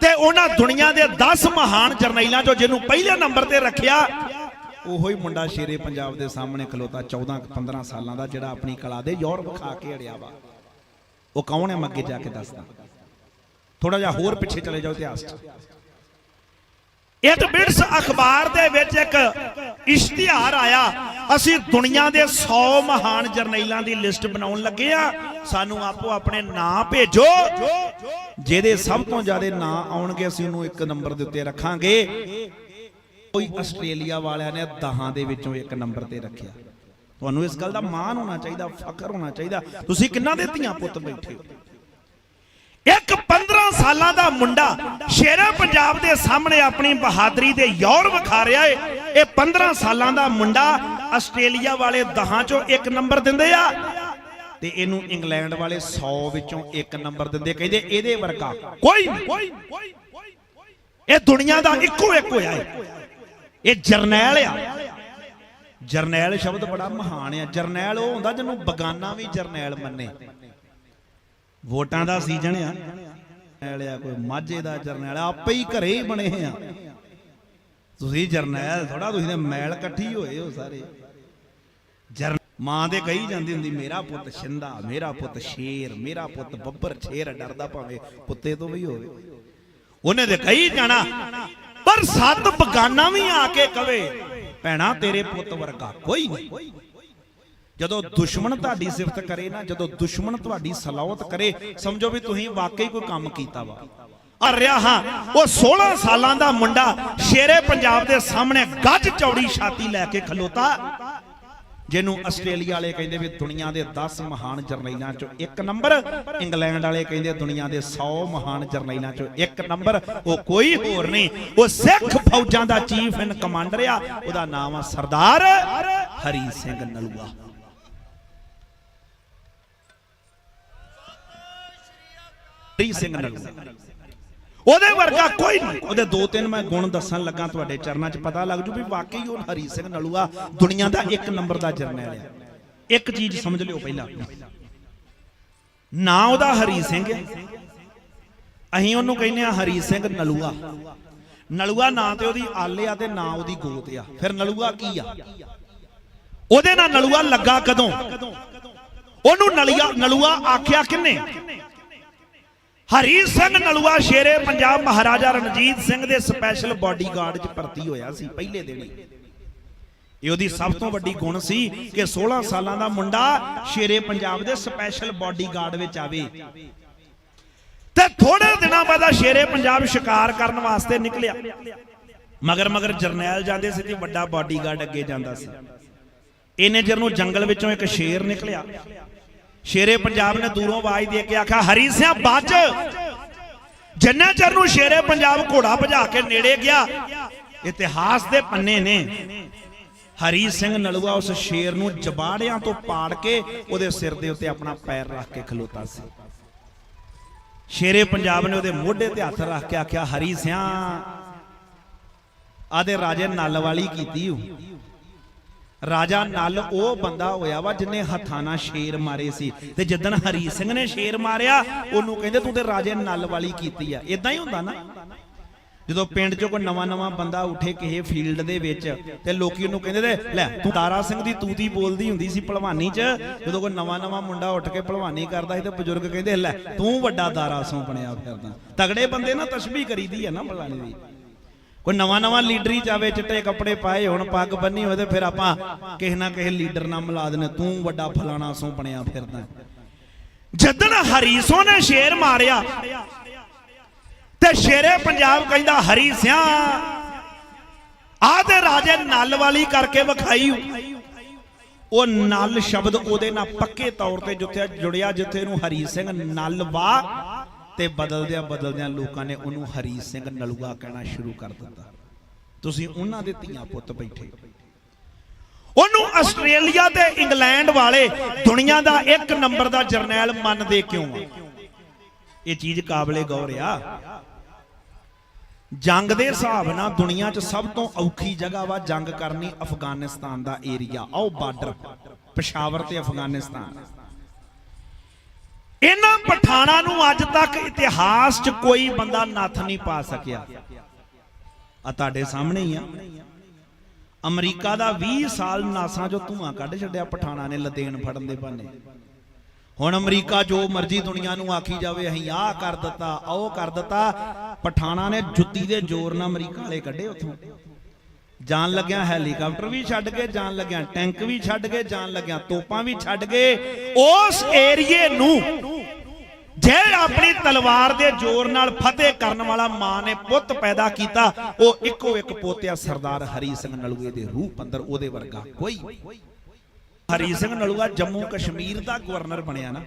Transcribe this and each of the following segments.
ਤੇ ਉਹਨਾਂ ਦੁਨੀਆ ਦੇ 10 ਮਹਾਨ ਜਰਨੈਲਾਂ ਚੋਂ ਜਿਹਨੂੰ ਪਹਿਲੇ ਨੰਬਰ ਤੇ ਰੱਖਿਆ, ਉਹੋ ਹੀ ਮੁੰਡਾ ਸ਼ੇਰੇ ਪੰਜਾਬ ਦੇ ਸਾਹਮਣੇ ਖਲੋਤਾ 14 15 ਸਾਲਾਂ ਦਾ, ਜਿਹੜਾ ਆਪਣੀ ਕਲਾ ਦੇ ਯੌਰ ਵਿਖਾ ਕੇ ਅੜਿਆ ਵਾ। ਉਹ ਕੌਣ ਹੈ? ਮੈਂ ਅੱਗੇ ਜਾ ਕੇ ਦੱਸਦਾ। ਥੋੜਾ ਜਿਹਾ ਹੋਰ ਪਿੱਛੇ ਚਲੇ ਜਾਓ ਇਤਿਹਾਸ 'ਚ। ਇਟ ਬਿਟਸ ਅਖਬਾਰ ਦੇ ਵਿੱਚ ਇੱਕ ਇਸ਼ਤਿਹਾਰ ਆਇਆ। ਅਸੀਂ ਦੁਨੀਆ ਦੇ 100 ਮਹਾਨ ਜਰਨੈਲਾਂ ਦੀ ਲਿਸਟ ਬਣਾਉਣ ਲੱਗੇ ਆ। ਸਾਨੂੰ ਆਪੋ ਆਪਣੇ ਨਾਂ ਭੇਜੋ। ਜਿਹਦੇ ਸਭ ਤੋਂ ਜ਼ਿਆਦਾ ਨਾਂ ਆਉਣਗੇ, ਅਸੀਂ ਉਹਨੂੰ ਇੱਕ ਨੰਬਰ ਦੇ ਉੱਤੇ ਰੱਖਾਂਗੇ। ਕੋਈ ਆਸਟ੍ਰੇਲੀਆ ਵਾਲਿਆਂ ਨੇ ਦਹਾਂ ਦੇ ਵਿੱਚੋਂ ਇੱਕ ਨੰਬਰ ਤੇ ਰੱਖਿਆ। ਤੁਹਾਨੂੰ ਇਸ ਗੱਲ ਦਾ ਮਾਣ ਹੋਣਾ ਚਾਹੀਦਾ, ਫਖਰ ਹੋਣਾ ਚਾਹੀਦਾ। ਤੁਸੀਂ ਕਿੰਨਾ ਦੇ ਧੀਆਂ ਪੁੱਤ ਬੈਠੇ ਹੋ? ਇੱਕ 15 ਸਾਲਾਂ ਦਾ ਮੁੰਡਾ ਸ਼ੇਰੇ ਪੰਜਾਬ ਦੇ ਸਾਹਮਣੇ ਆਪਣੀ ਬਹਾਦਰੀ ਦੇ ਯੌਰ ਵਿਖਾ ਰਿਹਾ ਏ। ਇਹ 15 ਸਾਲਾਂ ਦਾ ਮੁੰਡਾ ਆਸਟ੍ਰੇਲੀਆ ਵਾਲੇ ਦਹਾਂ ਚੋਂ ਇੱਕ ਨੰਬਰ ਦਿੰਦੇ ਆ। ਤੇ ਇਹਨੂੰ ਇੰਗਲੈਂਡ ਵਾਲੇ 100 ਵਿੱਚੋਂ ਇੱਕ ਨੰਬਰ ਦਿੰਦੇ, ਕਹਿੰਦੇ ਇਹਦੇ ਵਰਗਾ ਕੋਈ ਨਹੀਂ। ਇਹ ਦੁਨੀਆ ਦਾ ਇੱਕੋ ਇੱਕ ਹੋਇਆ ਏ। ਇਹ ਜਰਨੈਲ ਆ। ਜਰਨੈਲ ਸ਼ਬਦ ਬੜਾ ਮਹਾਨ ਆ। ਜਰਨੈਲ ਉਹ ਹੁੰਦਾ ਜਿਹਨੂੰ ਬਗਾਨਾ ਵੀ ਜਰਨੈਲ ਮੰਨੇ। ਵੋਟਾਂ ਦਾ ਸੀਜ਼ਨ ਆ। ਜਰਨੈਲ ਕੋਈ ਮਾਝੇ ਦਾ ਜਰਨੈਲ ਆਪੇ ਹੀ ਘਰੇ ਹੀ ਬਣੇ ਆ। ਤੁਸੀਂ ਜਰਨੈਲ ਥੋੜਾ ਤੁਸੀਂ ਤੇ ਮੈਲ ਇਕੱਠੀ ਹੋਏ ਹੋ ਸਾਰੇ। ਜਰ ਮਾਂ ਦੇ ਕਹੀ ਜਾਂਦੀ ਹੁੰਦੀ, ਮੇਰਾ ਪੁੱਤ ਸ਼ਿੰਦਾ, ਮੇਰਾ ਪੁੱਤ ਸ਼ੇਰ, ਮੇਰਾ ਪੁੱਤ ਬੱਬਰ ਸ਼ੇਰ ਡਰਦਾ ਭਾਵੇਂ ਪੁੱਤੇ ਤੋਂ ਵੀ ਹੋਵੇ। ਉਹਨੇ ਤੇ ਕਹੀ ਜਾਣਾ, ਪਰ ਸੱਤ ਬਗਾਨਾ ਵੀ ਆ ਕੇ ਕਵੇ, ਭੈਣਾ ਤੇਰੇ ਪੁੱਤ ਵਰਗਾ ਕੋਈ ਨਹੀਂ। ਜਦੋਂ ਦੁਸ਼ਮਣ ਤੁਹਾਡੀ ਸਿਫਤ ਕਰੇ ਨਾ ਜਦੋਂ ਦੁਸ਼ਮਣ ਤੁਹਾਡੀ ਸਲਾਵਤ ਕਰੇ ਸਮਝੋ ਵੀ ਤੁਸੀਂ ਵਾਕਈ ਕੋਈ ਕੰਮ ਕੀਤਾ ਵਾ। ਆ ਰਿਹਾ ਹਾਂ ਉਹ 16 ਸਾਲਾਂ ਦਾ ਮੁੰਡਾ ਸ਼ੇਰੇ ਪੰਜਾਬ ਦੇ ਸਾਹਮਣੇ ਗੱਜ ਚੌੜੀ ਛਾਤੀ ਲੈ ਕੇ ਖਲੋਤਾ ਜਿਹਨੂੰ ਆਸਟ੍ਰੇਲੀਆ ਵਾਲੇ ਕਹਿੰਦੇ ਵੀ ਦੁਨੀਆ ਦੇ 10 ਮਹਾਨ ਜਰਨੈਲਾਂ ਚੋਂ ਇੱਕ ਨੰਬਰ ਇੰਗਲੈਂਡ ਵਾਲੇ ਕਹਿੰਦੇ ਦੁਨੀਆ ਦੇ 100 ਮਹਾਨ ਜਰਨੈਲਾਂ ਚੋਂ ਇੱਕ ਨੰਬਰ ਉਹ ਕੋਈ ਹੋਰ ਨਹੀਂ ਉਹ ਸਿੱਖ ਫੌਜਾਂ ਦਾ ਚੀਫ ਇਨ ਕਮਾਂਡਰ ਆ ਉਹਦਾ ਨਾਮ ਆ ਸਰਦਾਰ ਹਰੀ ਸਿੰਘ ਨਲੂਆ। ਹਰੀ ਸਿੰਘ ਨਲੂਆ ਉਹਦੇ ਵਰਗਾ ਕੋਈ ਨਹੀਂ। ਉਹਦੇ ਦੋ ਤਿੰਨ ਮੈਂ ਗੁਣ ਦੱਸਣ ਲੱਗਾ ਤੁਹਾਡੇ ਚਰਨਾਂ 'ਚ, ਪਤਾ ਲੱਗ ਜੂ ਵੀ ਵਾਕਈ ਉਹ ਹਰੀ ਸਿੰਘ ਨਲੂਆ ਦੁਨੀਆ ਦਾ ਇੱਕ ਨੰਬਰ ਦਾ ਜਰਨੈਲ ਆ। ਇੱਕ ਚੀਜ਼ ਸਮਝ ਲਿਓ ਪਹਿਲਾਂ। ਨਾਂ ਉਹਦਾ ਹਰੀ ਸਿੰਘ ਹੈ। ਅਸੀਂ ਉਹਨੂੰ ਕਹਿੰਦੇ ਆ ਹਰੀ ਸਿੰਘ ਨਲੂਆ। ਨਲੂਆ ਨਾਂ ਤੇ ਉਹਦੀ ਆਲੇ ਆ ਤੇ ਨਾਂ ਉਹਦੀ ਗੋਤ ਆ। ਫਿਰ ਨਲੂਆ ਕੀ ਆ? ਉਹਦੇ ਨਾਲ ਨਲੂਆ ਲੱਗਾ ਕਦੋਂ? ਉਹਨੂੰ ਨਲਿਆ ਨਲੂਆ ਆਖਿਆ ਕਿੰਨੇ? ਹਰੀ ਸਿੰਘ ਨਲੂਆ ਸ਼ੇਰੇ ਪੰਜਾਬ ਮਹਾਰਾਜਾ ਰਣਜੀਤ ਸਿੰਘ ਦੇ ਸਪੈਸ਼ਲ ਬਾਡੀਗਾਰਡ 'ਚ ਭਰਤੀ ਹੋਇਆ ਸੀ ਪਹਿਲੇ ਦਿਨ ਹੀ। ਇਹ ਉਹਦੀ ਸਭ ਤੋਂ ਵੱਡੀ ਗੁਣ ਸੀ ਕਿ 16 ਸਾਲਾਂ ਦਾ ਮੁੰਡਾ ਸ਼ੇਰੇ ਪੰਜਾਬ ਦੇ ਸਪੈਸ਼ਲ ਬਾਡੀਗਾਰਡ ਵਿੱਚ ਆਵੇ। ਤੇ ਥੋੜੇ ਦਿਨਾਂ ਬਾਅਦ ਸ਼ੇਰੇ ਪੰਜਾਬ ਸ਼ਿਕਾਰ ਕਰਨ ਵਾਸਤੇ ਨਿਕਲਿਆ। ਮਗਰ ਮਗਰ ਜਰਨੈਲ ਜਾਂਦੇ ਸੀ ਤੇ ਵੱਡਾ ਬਾਡੀਗਾਰਡ ਅੱਗੇ ਜਾਂਦਾ ਸੀ। ਇਹਨੇ ਚਿਰ ਨੂੰ ਜੰਗਲ ਵਿੱਚੋਂ ਇੱਕ ਸ਼ੇਰ ਨਿਕਲਿਆ। ਸ਼ੇਰੇ ਪੰਜਾਬ ਨੇ ਦੂਰੋਂ ਆਵਾਜ਼ ਦੇ ਕੇ ਆਖਿਆ, ਹਰੀ ਸਿਆ, ਬੱਜ। ਜਿੰਨਾ ਚਿਰ ਨੂੰ ਸ਼ੇਰੇ ਪੰਜਾਬ ਘੋੜਾ ਭਜਾ ਕੇ ਨੇੜੇ ਗਿਆ, ਇਤਿਹਾਸ ਦੇ ਪੰਨੇ ਨੇ ਹਰੀ ਸਿੰਘ ਨਲੂਆ ਉਸ ਸ਼ੇਰ ਨੂੰ ਜਬਾੜਿਆਂ ਤੋਂ ਪਾੜ ਕੇ ਉਹਦੇ ਸਿਰ ਦੇ ਉੱਤੇ ਆਪਣਾ ਪੈਰ ਰੱਖ ਕੇ ਖਲੋਤਾ ਸੀ। ਸ਼ੇਰੇ ਪੰਜਾਬ ਨੇ ਉਹਦੇ ਮੋਢੇ ਤੇ ਹੱਥ ਰੱਖ ਕੇ ਆਖਿਆ, ਹਰੀ ਸਿਆ, ਆਦੇ ਰਾਜੇ ਨਲ ਵਾਲੀ ਕੀਤੀ ਹੂੰ ਰਾਜਾ ਨਲ ਉਹ ਬੰਦਾ ਹੋਇਆ ਵਾ ਜਿਨੇ ਹੱਥਾਂ ਨਾਲ ਸ਼ੇਰ ਮਾਰੇ ਸੀ। ਤੇ ਜਿੱਦਣ ਹਰੀ ਸਿੰਘ ਨੇ ਸ਼ੇਰ ਮਾਰਿਆ, ਉਹਨੂੰ ਕਹਿੰਦੇ ਤੂੰ ਤੇ ਰਾਜੇ ਨਲ ਵਾਲੀ ਕੀਤੀ ਆ। ਇਦਾਂ ਹੀ ਹੁੰਦਾ ਨਾ। ਜਦੋਂ ਪਿੰਡ 'ਚੋਂ ਕੋਈ ਨਵਾਂ ਨਵਾਂ ਬੰਦਾ ਉੱਠੇ ਕਿਸੇ ਫੀਲਡ ਦੇ ਵਿੱਚ, ਤੇ ਲੋਕੀ ਉਹਨੂੰ ਕਹਿੰਦੇ ਤੇ, ਲੈ, ਤੂੰ ਤਾਰਾ ਸਿੰਘ ਦੀ ਤੂਤੀ ਬੋਲਦੀ ਹੁੰਦੀ ਸੀ ਭਲਵਾਨੀ 'ਚ। ਜਦੋਂ ਕੋਈ ਨਵਾਂ ਨਵਾਂ ਮੁੰਡਾ ਉੱਠ ਕੇ ਭਲਵਾਨੀ ਕਰਦਾ ਸੀ ਤੇ ਬਜ਼ੁਰਗ ਕਹਿੰਦੇ, ਲੈ, ਤੂੰ ਵੱਡਾ ਦਾਰਾ ਸੋਂ ਬਣਿਆ ਫਿਰਦਾ। ਤਗੜੇ ਬੰਦੇ ਨਾਲ ਤਸ਼ਬੀਹ ਕਰੀਦੀ ਆ ਨਾ ਭਲਵਾਨੀ ਦੀ। ਕੋਈ ਨਵਾਂ ਨਵਾਂ ਲੀਡਰੀ ਚਾਵੇ ਚਿੱਟੇ ਕੱਪੜੇ ਪਾਏ ਹੁਣ, ਪੱਗ ਬੰਨੀ ਹੋਵੇ ਤੇ ਫਿਰ ਆਪਾਂ ਕਿਸੇ ਨਾ ਕਿਸੇ ਲੀਡਰ ਨਾਲ ਮਿਲਾ ਦੇਣੇ ਤੂੰ ਵੱਡਾ ਫਲਾਣਾ ਸੋਂ ਬਣਿਆ ਫਿਰਦਾ। ਜਦਨ ਹਰੀਸੋਂ ਨੇ ਸ਼ੇਰ ਮਾਰਿਆ, ਤੇ ਸ਼ੇਰੇ ਪੰਜਾਬ ਕਹਿੰਦਾ, ਹਰੀ ਸਿਆ, ਆ ਤੇ ਰਾਜੇ ਨਲ ਵਾਲੀ ਕਰਕੇ ਵਿਖਾਈ। ਉਹ ਨਲ ਸ਼ਬਦ ਉਹਦੇ ਨਾਲ ਪੱਕੇ ਤੌਰ ਤੇ ਜਿੱਥੇ ਜੁੜਿਆ ਜਿੱਥੇ ਨੂੰ ਹਰੀ ਸਿੰਘ ਨਲ ਵਾ ਤੇ ਬਦਲਦਿਆਂ ਬਦਲਦਿਆਂ ਲੋਕਾਂ ਨੇ ਉਹਨੂੰ ਹਰੀ ਸਿੰਘ ਨਲੂਆ ਕਹਿਣਾ ਸ਼ੁਰੂ ਕਰ ਦਿੱਤਾ। ਤੁਸੀਂ ਉਹਨਾਂ ਦੇ ਧੀਆਂ ਪੁੱਤ ਬੈਠੇ ਉਹਨੂੰ ਆਸਟ੍ਰੇਲੀਆ ਤੇ ਇੰਗਲੈਂਡ ਵਾਲੇ ਦੁਨੀਆ ਦਾ ਇੱਕ ਨੰਬਰ ਦਾ ਜਰਨੈਲ ਮੰਨਦੇ ਕਿਉਂ ਆ? ਇਹ ਚੀਜ਼ ਕਾਬਲੇ ਗੌਰ ਆ। ਜੰਗ ਦੇ ਹਿਸਾਬ ਨਾਲ ਦੁਨੀਆ 'ਚ ਸਭ ਤੋਂ ਔਖੀ ਜਗ੍ਹਾ ਵਾ ਜੰਗ ਕਰਨੀ ਅਫਗਾਨਿਸਤਾਨ ਦਾ ਏਰੀਆ। ਆਓ ਬਾਰਡਰ, ਪਸ਼ਾਵਰ ਤੇ ਅਫਗਾਨਿਸਤਾਨ। ਇਹਨਾਂ ਪਠਾਣਾ ਨੂੰ ਅੱਜ ਤੱਕ ਇਤਿਹਾਸ 'ਚ ਕੋਈ ਬੰਦਾ ਨੱਥ ਨਹੀਂ ਪਾ ਸਕਿਆ। ਆ ਤੁਹਾਡੇ ਸਾਹਮਣੇ ਹੀ ਆ। ਅਮਰੀਕਾ ਦਾ 20 ਸਾਲ ਨਾਸਾਂ 'ਚੋਂ ਧੂਆਂ ਕੱਢ ਛੱਡਿਆ ਪਠਾਣਾ ਨੇ ਲਦੇਨ ਫੜਨ ਦੇ ਬਹਾਨੇ। ਹੁਣ ਅਮਰੀਕਾ ਜੋ ਮਰਜ਼ੀ ਦੁਨੀਆ ਨੂੰ ਆਖੀ ਜਾਵੇ, ਅਸੀਂ ਆਹ ਕਰ ਦਿੱਤਾ, ਉਹ ਕਰ ਦਿੱਤਾ। ਪਠਾਣਾ ਨੇ ਜੁੱਤੀ ਦੇ ਜ਼ੋਰ ਨਾਲ ਅਮਰੀਕਾ ਵਾਲੇ ਕੱਢੇ ਉੱਥੋਂ। ਜਾਣ ਲੱਗਿਆ ਹੈਲੀਕਾਪਟਰ ਵੀ ਛੱਡ ਕੇ ਜਾਣ ਲੱਗਿਆ ਟੈਂਕ ਵੀ ਛੱਡ ਕੇ ਜਾਣ ਲੱਗਿਆ ਤੋਪਾਂ ਵੀ ਛੱਡ ਕੇ ਉਸ ਏਰੀਏ ਨੂੰ ਜੇ ਆਪਣੀ ਤਲਵਾਰ ਦੇ ਜ਼ੋਰ ਨਾਲ ਫਤਿਹ ਕਰਨ ਵਾਲਾ ਮਾਂ ਨੇ ਪੁੱਤ ਪੈਦਾ ਕੀਤਾ, ਉਹ ਇੱਕੋ ਇੱਕ ਪੋਤਿਆ ਸਰਦਾਰ ਹਰੀ ਸਿੰਘ ਨਲੂਏ ਦੇ ਰੂਪ ਅੰਦਰ ਉਹਦੇ ਵਰਗਾ ਕੋਈ ਹਰੀ ਸਿੰਘ ਨਲੂਆ ਜੰਮੂ ਕਸ਼ਮੀਰ ਦਾ ਗਵਰਨਰ ਬਣਿਆ ਨਾ।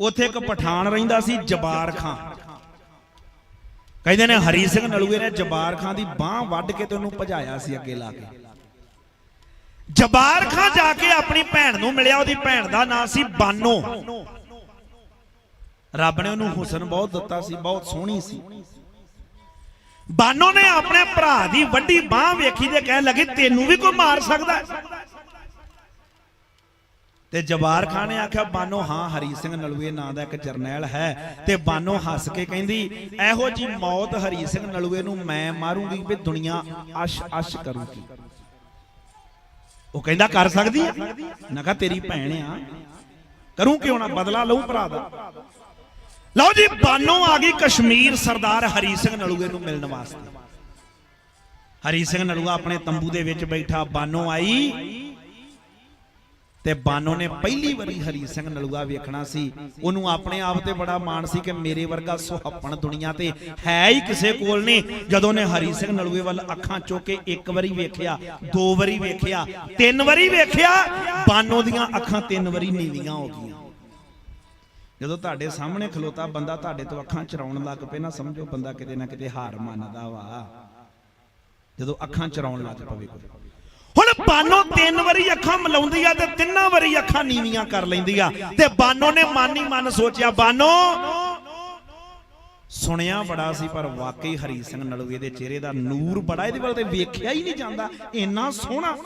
ਉੱਥੇ ਇੱਕ ਪਠਾਨ ਰਹਿੰਦਾ ਸੀ ਜਬਾਰ ਖਾਂ। ਕਹਿੰਦੇ ਨੇ ਹਰੀ ਸਿੰਘ ਨਲੂਏ ਨੇ ਜਬਾਰ ਖਾਂ ਦੀ ਬਾਹ ਵੱਢ ਕੇ ਤੇ ਉਹਨੂੰ ਭਜਾਇਆ ਸੀ ਅੱਗੇ ਲਾ ਕੇ। ਜਬਾਰ ਖਾਂ ਜਾ ਕੇ ਆਪਣੀ ਭੈਣ ਨੂੰ ਮਿਲਿਆ, ਉਹਦੀ ਭੈਣ ਦਾ ਨਾਂ ਸੀ ਬਾਨੋ। ਰੱਬ ਨੇ ਉਹਨੂੰ ਹੁਸਨ ਬਹੁਤ ਦਿੱਤਾ ਸੀ, ਬਹੁਤ ਸੋਹਣੀ ਸੀ। ਬਾਨੋ ਨੇ ਆਪਣੇ ਭਰਾ ਦੀ ਵੱਡੀ ਬਾਹ ਵੇਖੀ ਤੇ ਕਹਿਣ ਲੱਗੀ, ਤੈਨੂੰ ਵੀ ਕੋਈ ਮਾਰ ਸਕਦਾ ਹੈ? ਤੇ ਜਵਾਰ ਖਾਨ ਨੇ ਆਖਿਆ, ਬਾਨੋ, ਹਾਂ, ਹਰੀ ਸਿੰਘ ਨਲੂਏ ਨਾਂ ਦਾ ਇੱਕ ਜਰਨੈਲ ਹੈ। ਤੇ ਬਾਨੋ ਹੱਸ ਕੇ ਕਹਿੰਦੀ, ਇਹੋ ਜੀ ਮੌਤ ਹਰੀ ਸਿੰਘ ਨਲੂਏ ਨੂੰ ਮੈਂ ਮਾਰੂੰਗੀ ਵੀ ਦੁਨੀਆ ਅਸ਼ ਅਸ਼ ਕਰੂਗੀ। ਉਹ ਕਹਿੰਦਾ, ਕਰ ਸਕਦੀ ਆ? ਮੈਂ ਕਿਹਾ, ਤੇਰੀ ਭੈਣ ਆ। ਕਰੂੰ ਕਿਉਂ ਨਾ? ਬਦਲਾ ਲਊ ਭਰਾ ਦਾ। ਲਓ ਜੀ, ਬਾਨੋ ਆ ਗਈ ਕਸ਼ਮੀਰ ਸਰਦਾਰ ਹਰੀ ਸਿੰਘ ਨਲੂਏ ਨੂੰ ਮਿਲਣ ਵਾਸਤੇ। ਹਰੀ ਸਿੰਘ ਨਲੂਆ ਆਪਣੇ ਤੰਬੂ ਦੇ ਵਿੱਚ ਬੈਠਾ। ਬਾਨੋ ਆਈ। ਤੇ ਬਾਨੋ ਨੇ ਪਹਿਲੀ ਵਾਰੀ ਹਰੀ ਸਿੰਘ ਨਲੂਆ ਵੇਖਣਾ ਸੀ। ਉਹਨੂੰ ਆਪਣੇ ਆਪ ਤੇ ਬੜਾ ਮਾਣ ਸੀ ਕਿ ਮੇਰੇ ਵਰਗਾ ਸੁਹੱਪਣ ਦੁਨੀਆ ਤੇ ਹੈ ਹੀ ਕਿਸੇ ਕੋਲ ਨਹੀਂ। ਜਦੋਂ ਨੇ ਹਰੀ ਸਿੰਘ ਨਲੂਏ ਵੱਲ ਅੱਖਾਂ ਚੁੱਕ ਕੇ ਇੱਕ ਵਾਰੀ ਵੇਖਿਆ, ਦੋ ਵਾਰੀ ਵੇਖਿਆ, ਤਿੰਨ ਵਾਰੀ ਵੇਖਿਆ, ਬਾਨੋ ਦੀਆਂ ਅੱਖਾਂ ਤਿੰਨ ਵਾਰੀ ਨੀਵੀਆਂ ਹੋ ਗਈਆਂ। ਜਦੋਂ ਤੁਹਾਡੇ ਸਾਹਮਣੇ ਖਲੋਤਾ ਬੰਦਾ ਤੁਹਾਡੇ ਤੋਂ ਅੱਖਾਂ ਚਰਾਉਣ ਲੱਗ ਪਏ ਨਾ, ਸਮਝੋ ਬੰਦਾ ਕਿਤੇ ਨਾ ਕਿਤੇ ਹਾਰ ਮੰਨਦਾ ਵਾ। ਜਦੋਂ ਅੱਖਾਂ ਚਰਾਉਣ ਲੱਗ ਪਵੇ ਕੋਈ। ਹੁਣ ਬਾਨੋ ਤਿੰਨ ਵਾਰੀ ਅੱਖਾਂ ਮਲਾਉਂਦੀ ਆ ਤੇ ਤਿੰਨਾਂ ਵਾਰੀ ਅੱਖਾਂ ਨੀਵੀਆਂ ਕਰ ਲੈਂਦੀ ਆ। ਤੇ ਬਾਨੋ ਨੇ ਮਨ ਹੀ ਮਨ ਸੋਚਿਆ, ਬਾਨੋ, ਸੁਣਿਆ ਬੜਾ ਸੀ, ਪਰ ਵਾਕਈ ਹਰੀ ਸਿੰਘ ਨਲੂਏ ਦੇ ਚਿਹਰੇ ਦਾ ਨੂਰ ਬੜਾ, ਇਹਦੇ ਵੱਲ ਤੇ ਵੇਖਿਆ ਹੀ ਨਹੀਂ ਜਾਂਦਾ, ਇੰਨਾ ਸੋਹਣਾ।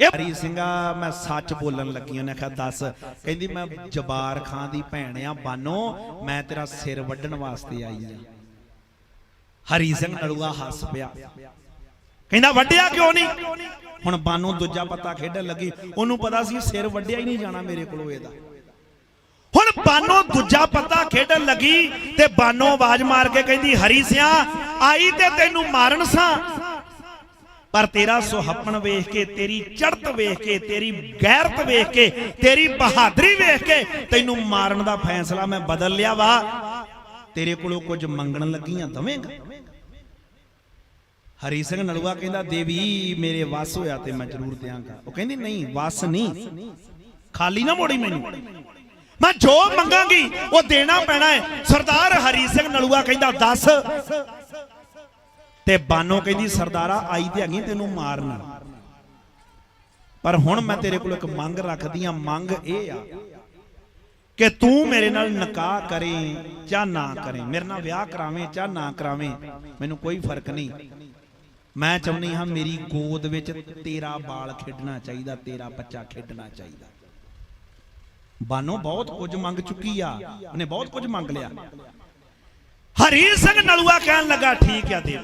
ਇਹ ਹਰੀ ਸਿੰਘਾ, ਮੈਂ ਸੱਚ ਬੋਲਣ ਲੱਗੀ ਉਹਨੇ ਕਿਹਾ, ਦੱਸ। ਕਹਿੰਦੀ, ਮੈਂ ਜਬਾਰ ਖਾਂ ਦੀ ਭੈਣ ਆ, ਬਾਨੋ, ਮੈਂ ਤੇਰਾ ਸਿਰ ਵੱਢਣ ਵਾਸਤੇ ਆਈ ਆ। ਹਰੀ ਸਿੰਘ ਨਲੂਆ ਹੱਸ ਪਿਆ। ਕਹਿੰਦਾ ਵੱਡਿਆ ਕਿਉਂ ਨਹੀਂ? ਹੁਣ ਬਾਨੋ ਦੂਜਾ ਪੱਤਾ ਖੇਡਣ ਲੱਗੀ। ਉਹਨੂੰ ਪਤਾ ਸੀ ਸਿਰ ਵੱਡਿਆ ਹੀ ਨਹੀਂ ਜਾਣਾ ਮੇਰੇ ਕੋਲੋਂ ਇਹਦਾ। ਹੁਣ ਬਾਨੋ ਦੂਜਾ ਪੱਤਾ ਖੇਡਣ ਲੱਗੀ ਤੇ ਬਾਨੋ ਆਵਾਜ਼ ਮਾਰ ਕੇ ਕਹਿੰਦੀ ਹਰੀ ਸਿਆ ਆਈ ਤੇ ਤੈਨੂੰ ਮਾਰਨ ਸਾਂ। ਪਰ ਤੇਰਾ ਸੁਹੱਪਣ ਵੇਖ ਕੇ ਤੇਰੀ ਚੜ੍ਹਤ ਵੇਖ ਕੇ ਤੇਰੀ ਗੈਰਤ ਵੇਖ ਕੇ ਤੇਰੀ ਬਹਾਦਰੀ ਵੇਖ ਕੇ ਤੈਨੂੰ ਮਾਰਨ ਦਾ ਫੈਸਲਾ ਮੈਂ ਬਦਲ ਲਿਆ ਵਾ। ਤੇਰੇ ਕੋਲੋਂ ਕੁਝ ਮੰਗਣ ਲੱਗੀਆਂ ਦਵੇਂਗਾ? ਹਰੀ ਸਿੰਘ ਨਲੂਆ ਕਹਿੰਦਾ, ਦੇਵੀ, ਮੇਰੇ ਵਸ ਹੋਇਆ ਤੇ ਮੈਂ ਜ਼ਰੂਰ ਦਿਆਂਗਾ। ਉਹ ਕਹਿੰਦੀ, ਨਹੀਂ, ਵਸ ਨਹੀਂ। ਖਾਲੀ ਨਾ ਮੋੜੀ ਮੈਨੂੰ। ਮੈਂ ਜੋ ਮੰਗਾਂਗੀ, ਉਹ ਦੇਣਾ ਪੈਣਾ ਹੈ। ਸਰਦਾਰ ਹਰੀ ਸਿੰਘ ਨਲੂਆ ਕਹਿੰਦਾ, ਦੱਸ। ਤੇ ਬਾਨੋ ਕਹਿੰਦੀ, ਸਰਦਾਰਾ, ਆਈ ਤੇ ਹੈਗੀ ਤੈਨੂੰ ਮਾਰਨ। ਪਰ ਹੁਣ ਮੈਂ ਤੇਰੇ ਕੋਲ ਇੱਕ ਮੰਗ ਰੱਖਦੀ ਆ ਮੰਗ ਇਹ ਆ ਕਿ ਤੂੰ ਮੇਰੇ ਨਾਲ ਨਿਕਾਹ ਕਰੇ ਜਾਂ ਨਾ ਕਰੇ। ਮੇਰੇ ਨਾਲ ਵਿਆਹ ਕਰਾਵੇਂ ਜਾਂ ਨਾ ਕਰਾਵੇਂ, ਮੈਨੂੰ ਕੋਈ ਫ਼ਰਕ ਨਹੀਂ। ਮੈਂ ਚਾਹੁੰਦੀ ਹਾਂ ਮੇਰੀ ਗੋਦ ਵਿੱਚ ਤੇਰਾ ਬਾਲ ਖੇਡਣਾ ਚਾਹੀਦਾ, ਤੇਰਾ ਬੱਚਾ ਖੇਡਣਾ ਚਾਹੀਦਾ। ਬਾਨੋ, ਬਹੁਤ ਕੁਝ ਮੰਗ ਚੁੱਕੀ ਆ, ਉਹਨੇ ਬਹੁਤ ਕੁਝ ਮੰਗ ਲਿਆ। ਹਰੀ ਸਿੰਘ ਨਲੂਆ ਕਹਿਣ ਲੱਗਾ, ਠੀਕ ਆ ਦੇ।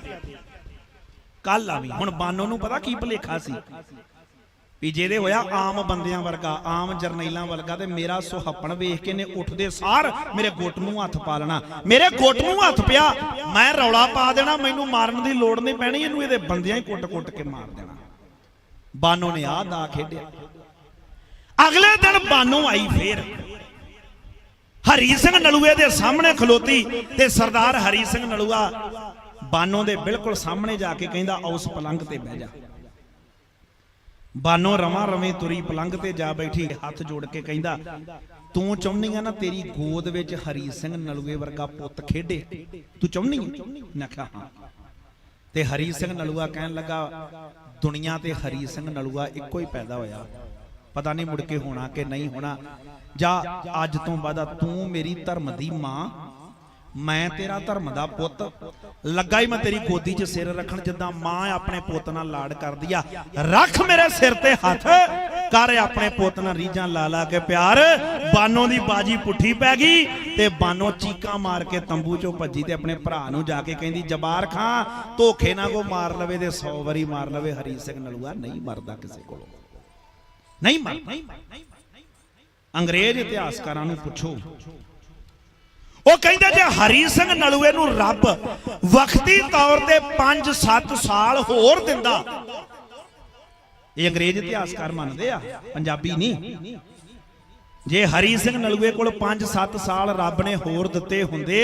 ਕੱਲ ਆਵੀਂ ਹੁਣ ਬਾਨੋ ਨੂੰ ਪਤਾ ਕੀ ਭਲੇਖਾ ਸੀ? ਵੀ ਜਿਹਦੇ ਹੋਇਆ ਆਮ ਬੰਦਿਆਂ ਵਰਗਾ, ਆਮ ਜਰਨੈਲਾਂ ਵਰਗਾ ਤੇ ਮੇਰਾ ਸੁਹੱਪਣ ਵੇਖ ਕੇ ਨੇ ਉੱਠਦੇ ਸਾਰ ਮੇਰੇ ਗੁੱਟ ਨੂੰ ਹੱਥ ਪਾ ਲੈਣਾ। ਮੇਰੇ ਗੁੱਟ ਨੂੰ ਹੱਥ ਪਿਆ, ਮੈਂ ਰੌਲਾ ਪਾ ਦੇਣਾ, ਮੈਨੂੰ ਮਾਰਨ ਦੀ ਲੋੜ ਨਹੀਂ ਪੈਣੀ, ਇਹਨੂੰ ਇਹਦੇ ਬੰਦਿਆਂ ਹੀ ਕੁੱਟ-ਕੁੱਟ ਕੇ ਮਾਰ ਦੇਣਾ। ਬਾਨੋ ਨੇ ਆਹ ਦਾ ਖੇਡਿਆ। ਅਗਲੇ ਦਿਨ ਬਾਨੋ ਆਈ ਫੇਰ। ਹਰੀ ਸਿੰਘ ਨਲੂਏ ਦੇ ਸਾਹਮਣੇ ਖਲੋਤੀ ਤੇ ਸਰਦਾਰ ਹਰੀ ਸਿੰਘ ਨਲੂਆ ਬਾਨੋ ਦੇ ਬਿਲਕੁਲ ਸਾਹਮਣੇ ਜਾ ਕੇ ਕਹਿੰਦਾ ਉਸ ਪਲੰਗ ਤੇ ਬਹਿ ਜਾ। ਬਾਨੋ ਰਵਾਂ ਰਵੇਂ ਤੁਰੀ ਪਲੰਗ ਤੇ ਜਾ ਬੈਠੀ, ਹੱਥ ਜੋੜ ਕੇ ਕਹਿੰਦਾ, ਤੂੰ ਚਾਹੁੰਦੀ ਆ ਨਾ ਤੇਰੀ ਗੋਦ ਵਿੱਚ ਹਰੀ ਸਿੰਘ ਨਲੂਏ ਵਰਗਾ ਪੁੱਤ ਖੇਡੇ? ਤੂੰ ਚਾਹੁੰਦੀ ਆ? ਮੈਂ ਕਿਹਾ ਹਾਂ। ਤੇ ਹਰੀ ਸਿੰਘ ਨਲੂਆ ਕਹਿਣ ਲੱਗਾ, ਦੁਨੀਆ ਤੇ ਹਰੀ ਸਿੰਘ ਨਲੂਆ ਇੱਕੋ ਹੀ ਪੈਦਾ ਹੋਇਆ। ਪਤਾ ਨਹੀਂ ਮੁੜ ਕੇ ਹੋਣਾ ਕਿ ਨਹੀਂ ਹੋਣਾ। ਜਾਂ, ਅੱਜ ਤੋਂ ਬਾਅਦ ਤੂੰ ਮੇਰੀ ਧਰਮ ਦੀ ਮਾਂ ਮੈਂ ਤੇਰਾ ਧਰਮ ਦਾ ਪੁੱਤ। ਲੱਗਾ ਹੀ ਮੈਂ ਤੇਰੀ ਗੋਦੀ 'ਚ ਸਿਰ ਰੱਖਣ ਜਿੱਦਾਂ ਮਾਂ ਆਪਣੇ ਪੁੱਤ ਨਾਲ ਲਾਡ ਕਰਦੀ ਆ। ਰੱਖ ਮੇਰੇ ਸਿਰ ਤੇ ਹੱਥ। ਕਰ ਆਪਣੇ ਪੁੱਤ ਨਾਲ ਰੀਝਾਂ ਲਾ ਲਾ ਕੇ ਪਿਆਰ। ਬਾਨੋ ਦੀ ਬਾਜੀ ਪੁੱਠੀ ਪੈ ਗਈ ਤੇ ਬਾਨੋ ਚੀਕਾਂ ਮਾਰ ਕੇ ਤੰਬੂ ਚੋਂ ਭੱਜੀ ਤੇ ਆਪਣੇ ਭਰਾ ਨੂੰ ਜਾ ਕੇ ਕਹਿੰਦੀ, ਜਬਾਰ ਖਾਂ, ਧੋਖੇ ਨਾ ਕੋ ਮਾਰ ਲਵੇ ਤੇ 100 ਵਾਰੀ ਮਾਰ ਲਵੇ, ਹਰੀ ਸਿੰਘ ਨਲੂਆ ਨਹੀਂ ਮਰਦਾ ਕਿਸੇ ਕੋਲੋਂ। ਨਹੀਂ ਮਰਦਾ। ਅੰਗਰੇਜ਼ ਇਤਿਹਾਸਕਾਰਾਂ ਨੂੰ ਪੁੱਛੋ ਉਹ ਕਹਿੰਦੇ ਜੇ ਹਰੀ ਸਿੰਘ ਨਲੂਏ ਨੂੰ ਰੱਬ ਵਕਤੀ ਤੌਰ ਤੇ 5-7 ਸਾਲ ਹੋਰ ਦਿੰਦਾ। ਇਹ ਅੰਗਰੇਜ਼ ਇਤਿਹਾਸਕਾਰ ਮੰਨਦੇ ਆ, ਪੰਜਾਬੀ ਨਹੀਂ। ਜੇ ਹਰੀ ਸਿੰਘ ਨਲੂਏ ਕੋਲ 5-7 ਸਾਲ ਰੱਬ ਨੇ ਹੋਰ ਦਿੱਤੇ ਹੁੰਦੇ,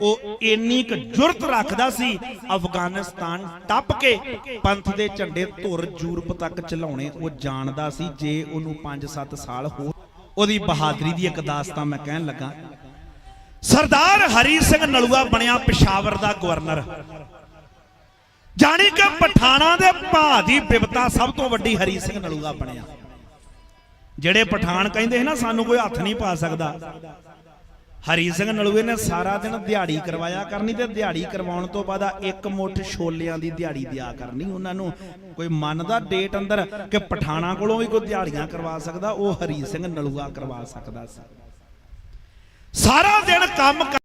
ਉਹ ਇੰਨੀ ਕੁ ਜੁਰਤ ਰੱਖਦਾ ਸੀ, ਅਫਗਾਨਿਸਤਾਨ ਟੱਪ ਕੇ ਪੰਥ ਦੇ ਝੰਡੇ ਧੁਰ ਯੂਰਪ ਤੱਕ ਚਲਾਉਣੇ, ਉਹ ਜਾਣਦਾ ਸੀ ਜੇ ਉਹਨੂੰ 5-7 ਸਾਲ ਹੋਰ ਉਹਦੀ ਬਹਾਦਰੀ ਦੀ ਇੱਕ ਦਾਸਤਾਨ ਮੈਂ ਕਹਿਣ ਲੱਗਾ। ਸਰਦਾਰ ਹਰੀ ਸਿੰਘ ਨਲੂਆ ਬਣਿਆ ਪਿਸ਼ਾਵਰ ਦਾ ਗਵਰਨਰ। ਜਾਣੀ ਕਿ ਪਠਾਣਾ ਦੇ ਭਾ ਦੀ ਬਿਪਤਾ ਸਭ ਤੋਂ ਵੱਡੀ ਹਰੀ ਸਿੰਘ ਨਲੂਆ ਬਣਿਆ। ਜਿਹੜੇ ਪਠਾਨ ਕਹਿੰਦੇ ਸੀ ਨਾ, ਸਾਨੂੰ ਕੋਈ ਹੱਥ ਨਹੀਂ ਪਾ ਸਕਦਾ। ਹਰੀ ਸਿੰਘ ਨਲੂਏ ਨੇ ਸਾਰਾ ਦਿਨ ਦਿਹਾੜੀ ਕਰਵਾਇਆ ਕਰਨੀ ਤੇ ਦਿਹਾੜੀ ਕਰਵਾਉਣ ਤੋਂ ਬਾਅਦ ਇੱਕ ਮੁੱਠ ਛੋਲਿਆਂ ਦੀ ਦਿਹਾੜੀ ਦਿਆ ਕਰਨੀ। ਉਹਨਾਂ ਨੂੰ ਕੋਈ ਮੰਨਦਾ ਡੇਟ ਅੰਦਰ ਕਿ ਪਠਾਣਾ ਕੋਲੋਂ ਵੀ ਕੋਈ ਦਿਹਾੜੀਆਂ ਕਰਵਾ ਸਕਦਾ, ਉਹ ਹਰੀ ਸਿੰਘ ਨਲੂਆ ਕਰਵਾ ਸਕਦਾ ਸੀ। ਸਾਰਾ ਦਿਨ ਕੰਮ ਕਰ-